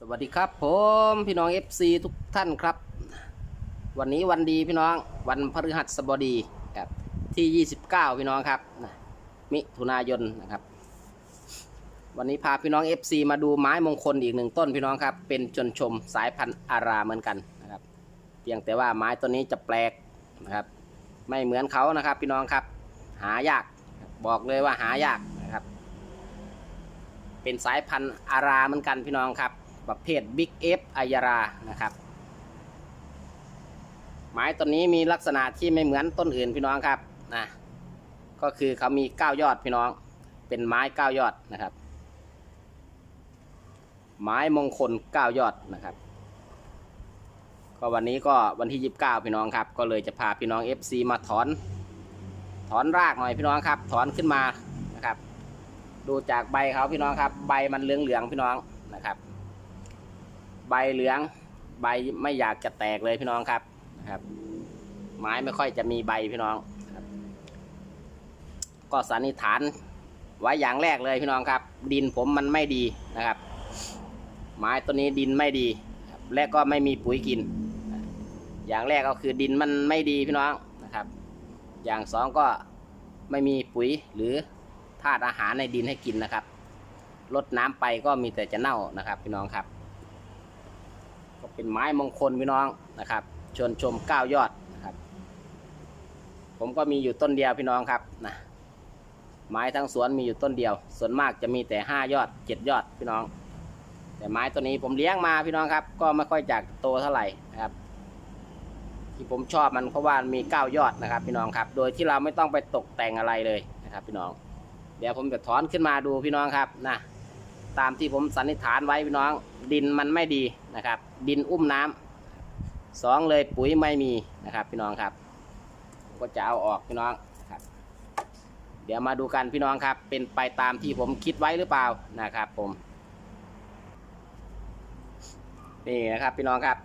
สวัสดีครับผมพี่น้อง FC ทุกท่านครับ วันนี้วันดีพี่น้องวันพฤหัสบดีครับที่ 29 พี่น้องครับมิถุนายนนะครับ วันนี้พาพี่น้อง FC มาดูไม้มงคลอีกหนึ่งต้นพี่น้องครับ เป็นจนชมสายพันธุ์อาราเหมือนกันนะครับ เพียงแต่ว่าไม้ต้นนี้จะแปลกนะครับ ไม่เหมือนเขานะครับพี่น้องครับ หายากบอกเลยว่าหายากนะครับ เป็นสายพันธุ์อาราเหมือนกันพี่น้องครับ ประเภทบิ๊กเอฟอายารานะครับ ไม้ต้นนี้มีลักษณะที่ไม่เหมือนต้นอื่นพี่น้องครับนะก็คือเขามี 9 ยอดพี่น้อง เป็นไม้ 9 ยอดนะครับ ไม้มงคล 9 ยอดนะครับ ก็วันนี้ก็วันที่ 29 พี่น้องครับ ก็เลยจะพาพี่น้อง FC มาถอน ถอนรากหน่อยพี่น้องครับ ถอนขึ้นมานะครับ ดูจากใบเขาพี่น้องครับ ใบมันเหลืองๆพี่น้องนะครับ ใบเหลือง ใบไม่อยากจะแตกเลยพี่น้องครับครับ ไม้ไม่ค่อยจะมีใบพี่น้องครับ ก็สันนิษฐานไว้อย่างแรกเลยพี่น้องครับ ดินผมมันไม่ดีนะครับ ไม้ตัวนี้ดินไม่ดีครับและก็ไม่มีปุ๋ยกิน อย่างแรกก็คือดินมันไม่ดีพี่น้องนะครับ อย่างสองก็ไม่มีปุ๋ยหรือธาตุอาหารในดินให้กินนะครับลดน้ำไปก็มีแต่จะเน่านะครับ พี่น้องครับ ก็เป็นไม้มงคลพี่น้องนะครับ ชวนชมเก้ายอดนะครับ ผมก็มีอยู่ต้นเดียวพี่น้องครับนะไม้ทั้งสวนมีอยู่ต้นเดียว ส่วนมากจะมีแต่ห้ายอดเจ็ดยอดพี่น้อง แต่ไม้ตัวนี้ผมเลี้ยงมาพี่น้องครับ ก็ไม่ค่อยจากโตเท่าไหร่นะครับ ที่ผมชอบมันเพราะว่ามีเก้ายอดนะครับ พี่น้องครับ โดยที่เราไม่ต้องไปตกแต่งอะไรเลยนะครับ พี่น้อง เดี๋ยวผมจะถอนขึ้นมาดูพี่น้องครับนะ ตามที่ผมสันนิษฐานไว้พี่น้อง ดินมันไม่ดีนะครับ ดินอุ้มน้ำสองเลยปุ๋ยไม่มีนะครับ พี่น้องครับ ก็จะเอาออกพี่น้องครับ เดี๋ยวมาดูกันพี่น้องครับ เป็นไปตามที่ผมคิดไว้หรือเปล่านะครับผมนี่นะครับพี่น้องครับ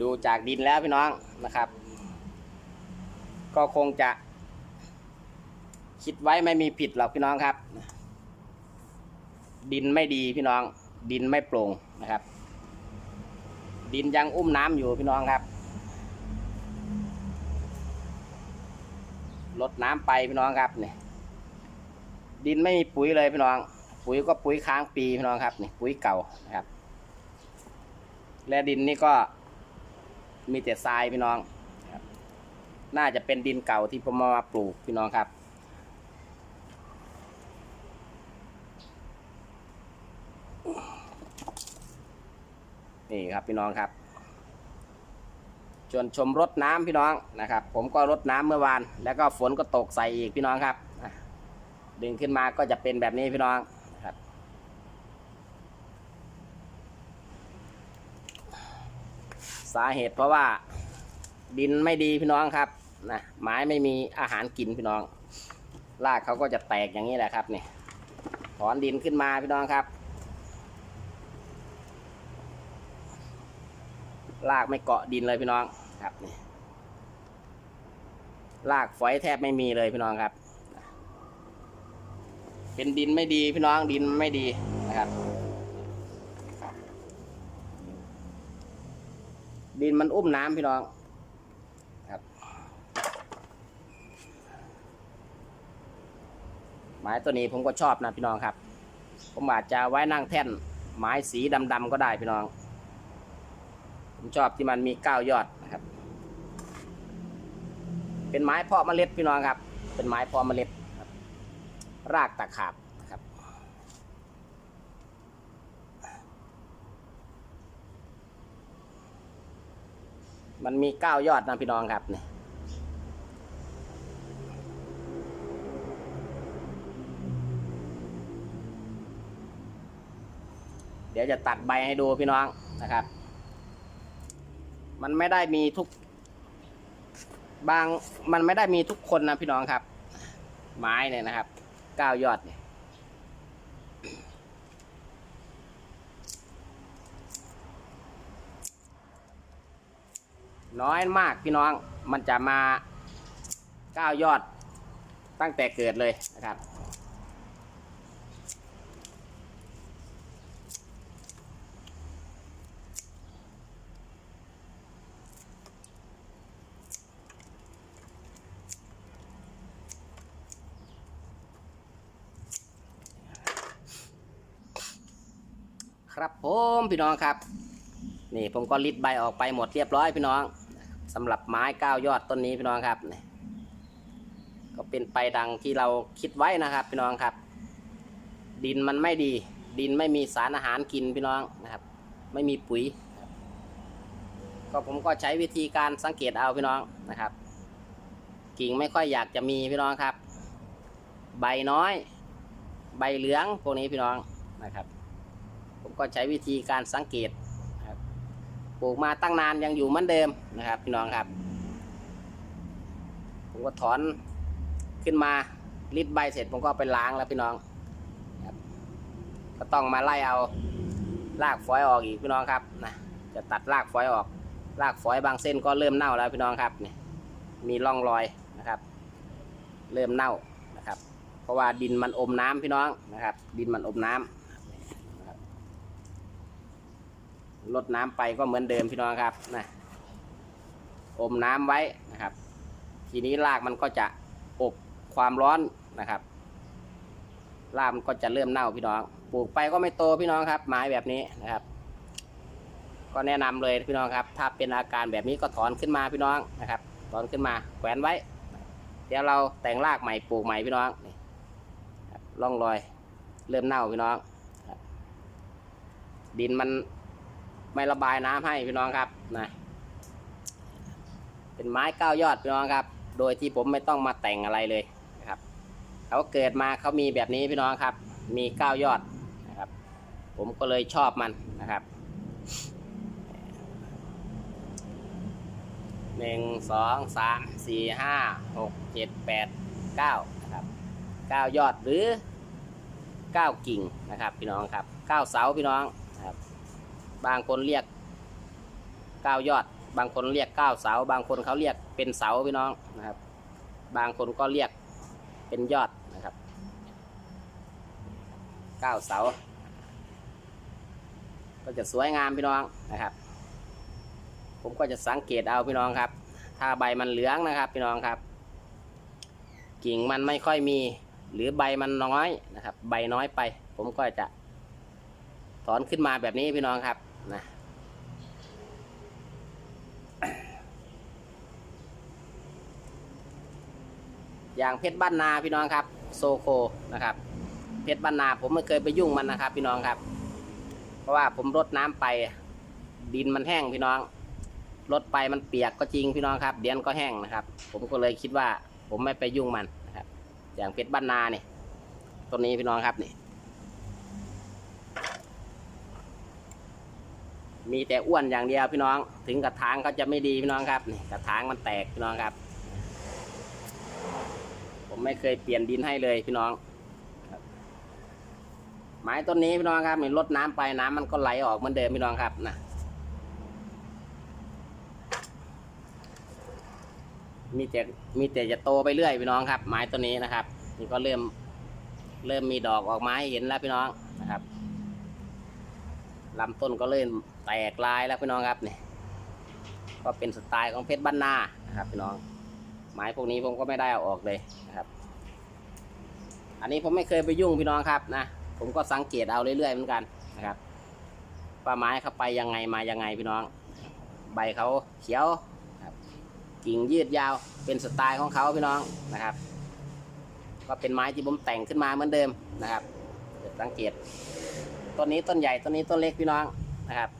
ดูจากดินแล้วพี่น้องนะครับ ก็คงจะคิดไว้ไม่มีผิดหรอกพี่น้องครับ ดินไม่ดีพี่น้อง ดินไม่โปร่งนะครับ ดินยังอุ้มน้ำอยู่พี่น้องครับลดน้ำไปพี่น้องครับเนี่ยดินไม่มีปุ๋ยเลยพี่น้อง ปุ๋ยก็ปุ๋ยค้างปีพี่น้องครับนี่ปุ๋ยเก่านะครับ และดินนี่ก็มีแต่ทรายพี่น้องน่าจะเป็นดินเก่าที่ผมมาปลูกพี่น้องครับ นี่ครับพี่น้องครับชวนชมรถน้ำพี่น้องนะครับ ผมก็รดน้ำเมื่อวาน แล้วก็ฝนก็ตกใส่อีกพี่น้องครับดึงขึ้นมาก็จะเป็นแบบนี้พี่น้องครับ สาเหตุเพราะว่าดินไม่ดีพี่น้องครับนะไม้ไม่มีอาหารกินพี่น้องรากเขาก็จะแตกอย่างนี้แหละครับนี่ถอนดินขึ้นมาพี่น้องครับ รากไม่เกาะดินเลยพี่น้องครับนี่รากฝอยแทบไม่มีเลยพี่น้องครับ เป็นดินไม่ดีพี่น้องดินไม่ดีนะครับ ดินมันอุ้มน้ำพี่น้องครับ ไม้ตัวนี้ผมก็ชอบนะพี่น้องครับ ผมอาจจะไว้นั่งแท่นไม้สีดำๆก็ได้พี่น้อง ผมชอบที่มันมีก้ายอดนะครับ เป็นไม้เพาะเมล็ดพี่น้องครับ เป็นไม้เพาะเมล็ดครับ รากตะขาบนะครับ มันมีก้ายอดนะพี่น้องครับเนี่ยเดี๋ยวจะตัดใบให้ดูพี่น้องนะครับ มันไม่ได้มีทุก บางมันไม่ได้มีทุกคนนะพี่น้องครับ ไม้เนี่ยนะครับเก้ายอดเนี่ยน้อยมากพี่น้องมันจะมาก้ายอดตั้งแต่เกิดเลยนะครับ ครับผมพี่น้องครับ นี่ผมก็ริดใบออกไปหมดเรียบร้อยพี่น้องสำหรับไม้เก้ายอดต้นนี้พี่น้องครับนี่ก็เป็นไปดังที่เราคิดไว้นะครับ พี่น้องครับ ดินมันไม่ดี ดินไม่มีสารอาหารกินพี่น้องนะครับ ไม่มีปุ๋ย ก็ผมก็ใช้วิธีการสังเกตเอาพี่น้องนะครับ กิ่งไม่ค่อยอยากจะมีพี่น้องครับ ใบน้อย ใบเหลืองพวกนี้พี่น้องนะครับ ก็ใช้วิธีการสังเกตนะครับปลูกมาตั้งนานยังอยู่เหมือนเดิมนะครับพี่น้องครับ ผมก็ถอนขึ้นมาริดใบเสร็จผมก็ไปล้างแล้วพี่น้องก็ต้องมาไล่เอารากฝอยออกอีกพี่น้องครับนะจะตัดรากฝอยออก รากฝอยบางเส้นก็เริ่มเน่าแล้วพี่น้องครับนี่มีร่องรอยนะครับ เริ่มเน่านะครับ เพราะว่าดินมันอมน้ำพี่น้องนะครับ ดินมันอมน้ำนะครับ ลดน้ำไปก็เหมือนเดิมพี่น้องครับนะอมน้ำไว้นะครับ ทีนี้รากมันก็จะอบความร้อนนะครับรากมันก็จะเริ่มเน่าพี่น้อง ปลูกไปก็ไม่โตพี่น้องครับ ไม้แบบนี้นะครับ ก็แนะนำเลยพี่น้องครับ ถ้าเป็นอาการแบบนี้ก็ถอนขึ้นมาพี่น้องนะครับ ถอนขึ้นมาแขวนไว้ เดี๋ยวเราแต่งรากใหม่ปลูกใหม่พี่น้องนี่ร่องรอย เริ่มเน่าพี่น้องดินมัน ไม่ระบายน้ำให้พี่น้องครับนะเป็นไม้เก้ายอดพี่น้องครับ โดยที่ผมไม่ต้องมาแต่งอะไรเลยนะครับเขาเกิดมาเขามีแบบนี้พี่น้องครับ มีเก้ายอดนะครับ ผมก็เลยชอบมันนะครับหนึ่งสองสามสี่ห้าหกเจ็ดแปดเก้านะครับเก้ายอดหรือเก้ากิ่งนะครับ พี่น้องครับเก้าเสาพี่น้อง บางคนเรียกเก้ายอด บางคนเรียกเก้าเสา บางคนเขาเรียกเป็นเสาพี่น้องนะครับ บางคนก็เรียกเป็นยอดนะครับเก้าเสา ก็จะสวยงามพี่น้องนะครับ ผมก็จะสังเกตเอาพี่น้องครับ ถ้าใบมันเหลืองนะครับ พี่น้องครับ กิ่งมันไม่ค่อยมี หรือใบมันน้อยนะครับ ใบน้อยไป ผมก็จะถอนขึ้นมาแบบนี้พี่น้องครับ นะอย่างเพชรบ้านนาพี่น้องครับ โซโคนะครับ เพชรบ้านนาผมไม่เคยไปยุ่งมันนะครับ พี่น้องครับ เพราะว่าผมรดน้ำไป ดินมันแห้งพี่น้องรดไปมันเปียกก็จริงพี่น้องครับ เดียนก็แห้งนะครับ ผมก็เลยคิดว่า ผมไม่ไปยุ่งมันนะครับ อย่างเพชรบ้านนาเนี่ยต้นนี้พี่น้องครับนี่ มีแต่อ้วนอย่างเดียวพี่น้อง ถึงกระถางเขาจะไม่ดีพี่น้องครับนี่กระถางมันแตกพี่น้องครับ ผมไม่เคยเปลี่ยนดินให้เลยพี่น้องไม้ต้นนี้พี่น้องครับนี่ลดน้ำไปน้ำมันก็ไหลออกเหมือนเดิมพี่น้องครับนะมีแต่มีแต่จะโตไปเรื่อยพี่น้องครับ ไม้ต้นนี้นะครับนี่ก็เริ่มเริ่มมีดอกออกมาให้เห็นแล้วพี่น้องนะครับลำต้นก็เริ่ม แตกลายแล้วพี่น้องครับนี่ก็เป็นสไตล์ของเพชรบ้านนานะครับพี่น้องไม้พวกนี้ผมก็ไม่ได้เอาออกเลยนะครับ อันนี้ผมไม่เคยไปยุ่งพี่น้องครับนะผมก็สังเกตเอาเรื่อยๆเหมือนกันนะครับว่าไม้เขาไปยังไงมายังไงพี่น้อง ใบเขาเขียวกิ่งยืดยาวเป็นสไตล์ของเขาพี่น้องนะครับ ก็เป็นไม้ที่ผมแต่งขึ้นมาเหมือนเดิมนะครับสังเกตต้นนี้ต้นใหญ่ต้นนี้ต้นเล็กพี่น้องนะครับ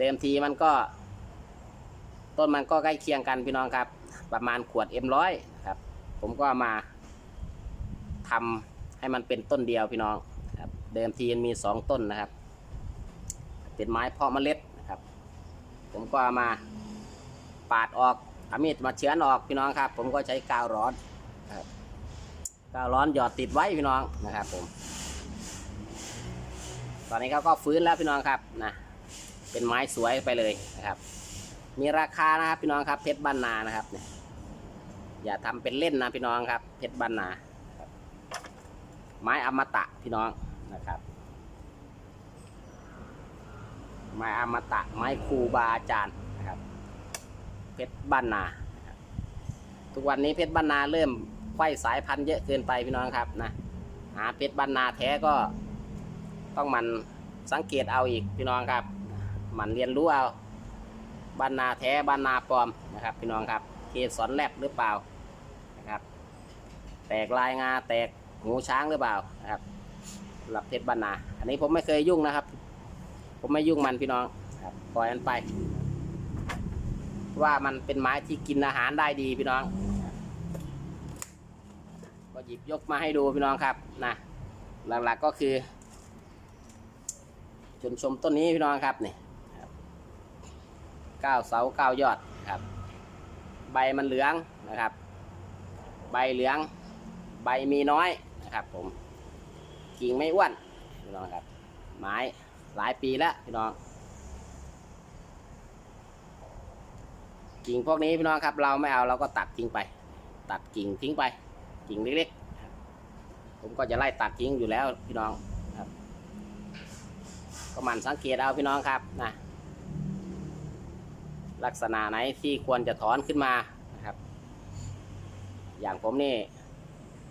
เดิมทีมันก็ ต้นมันก็ใกล้เคียงกันพี่น้องครับ ประมาณขวด M100 นะครับ ผมก็มาทำให้มันเป็นต้นเดียวพี่น้องครับ เดิมทีมันมีสองต้นนะครับ เป็นไม้เพาะเมล็ดนะครับ ผมก็มาปาดออกอามีดมาเฉือนออกพี่น้องครับ ผมก็ใช้กาวร้อนครับกาวร้อนหยอดติดไว้พี่น้องนะครับผม ตอนนี้เขาก็ฟื้นแล้วพี่น้องครับนะ เป็นไม้สวยไปเลยนะครับ มีราคานะครับพี่น้องครับเพชรบ้านนานะครับเนี่ยอย่าทำเป็นเล่นนะพี่น้องครับ เพชรบ้านนาไม้อมตะพี่น้องนะครับ ไม้อมตะไม้ครูบาอาจารย์นะครับ เพชรบ้านนาทุกวันนี้เพชรบ้านนาเริ่มไข้สายพันธุ์เยอะเกินไปพี่น้องครับนะหาเพชรบ้านนาแท้ก็ต้องมันสังเกตเอาอีกพี่น้องครับ มันเรียนรู้เอาบ้านนาแท้บ้านนาปลอมนะครับพี่น้องครับเกสรแลบหรือเปล่านะครับ แตกลายงาแตกหูช้างหรือเปล่านะครับสำหรับเพชรบ้านนา อันนี้ผมไม่เคยยุ่งนะครับ ผมไม่ยุ่งมันพี่น้องครับปล่อยมันไป ว่ามันเป็นไม้ที่กินอาหารได้ดีพี่น้องก็หยิบยกมาให้ดูพี่น้องครับนะหลักๆก็คือชนชมต้นนี้พี่น้องครับนี่ เก้าเสาเก้ายอดครับ ใบมันเหลืองนะครับ ใบเหลือง ใบมีน้อยนะครับ ผมกิ่งไม่อ้วนพี่น้องครับ ไม้หลายปีแล้วพี่น้องกิ่งพวกนี้พี่น้องครับ เราไม่เอาเราก็ตัดทิ้งไป ตัดกิ่งทิ้งไป กิ่งเล็กๆ ผมก็จะไล่ตัดทิ้งอยู่แล้วพี่น้องครับ ก็มันสังเกตเอาพี่น้องครับนะ ลักษณะไหนที่ควรจะถอนขึ้นมานะครับ อย่างผมนี่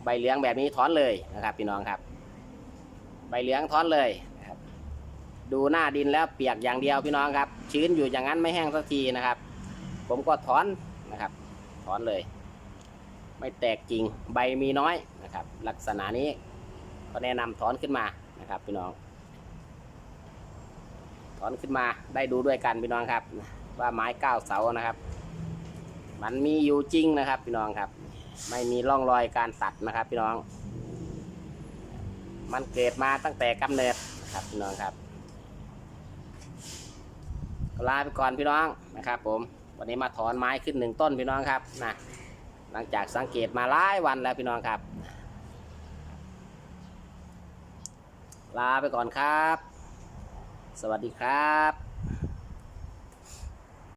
ใบเหลืองแบบนี้ถอนเลยนะครับพี่น้องครับ ใบเหลืองถอนเลยนะครับ ดูหน้าดินแล้วเปียกอย่างเดียวพี่น้องครับ ชื้นอยู่อย่างนั้นไม่แห้งสักทีนะครับ ผมก็ถอนนะครับ ถอนเลย ไม่แตกจริงใบมีน้อยนะครับ ลักษณะนี้ก็แนะนำถอนขึ้นมานะครับพี่น้อง ถอนขึ้นมาได้ดูด้วยกันพี่น้องครับ ว่าไม้เก้าเสานะครับ มันมีอยู่จริงนะครับพี่น้องครับ ไม่มีร่องรอยการตัดนะครับ พี่น้อง มันเกิดมาตั้งแต่กำเนิดนะครับพี่น้องครับลาไปก่อนพี่น้องนะครับ ผม วันนี้มาถอนไม้ขึ้นหนึ่งต้นพี่น้องครับนะหลังจากสังเกตมาหลายวันแล้วพี่น้องครับ ลาไปก่อนครับ สวัสดีครับ